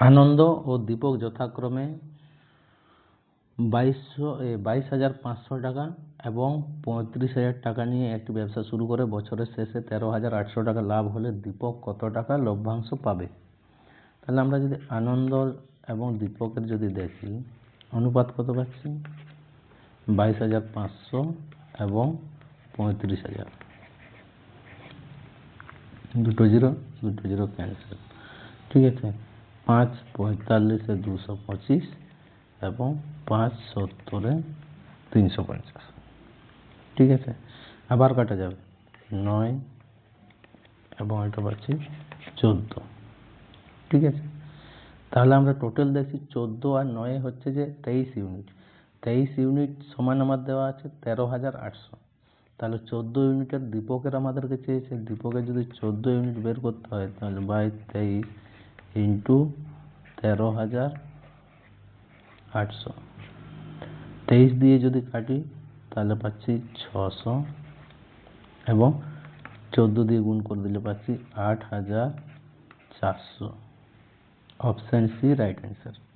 আনন্দ ও দীপক যথাক্রমে বাইশশো বাইশ হাজার পাঁচশো টাকা এবং পঁয়ত্রিশ হাজার টাকা নিয়ে একটি ব্যবসা শুরু করে বছরের শেষে তেরো হাজার আটশো টাকা লাভ হলে দীপক কত টাকা লভ্যাংশ পাবে? তাহলে আমরা যদি আনন্দ এবং দীপকের যদি দেখি, অনুপাত কত পাচ্ছি? বাইশ হাজার পাঁচশো এবং পঁয়ত্রিশ হাজার। দুটো জিরো দুটো জিরো ক্যান্সেল ঠিক আছে? পাঁচ পঁয়তাল্লিশে দুশো পঁচিশ এবং পাঁচ সত্তরে তিনশো পঞ্চাশ। ঠিক আছে? আবার কাটা যাবে। নয় এবং এটা পাচ্ছি চোদ্দ। ঠিক আছে? তাহলে আমরা টোটাল দেখছি চোদ্দ আর নয়ে হচ্ছে যে তেইশ ইউনিট। তেইশ ইউনিট সমান আমার দেওয়া আছে তেরো হাজার আটশো। তাহলে চোদ্দ ইউনিটের দীপকের আমাদেরকে চেয়েছে। দীপকের যদি চোদ্দ ইউনিট বের করতে হয় তাহলে বাই তেইশ ইন্টু তেরো হাজার আটশো। তেইশ দিয়ে যদি কাটি, তাহলে পাচ্ছি ছশো। এবং চোদ্দ দিয়ে গুণ করে দিলে পাচ্ছি আট হাজার চারশো। Option C, right answer.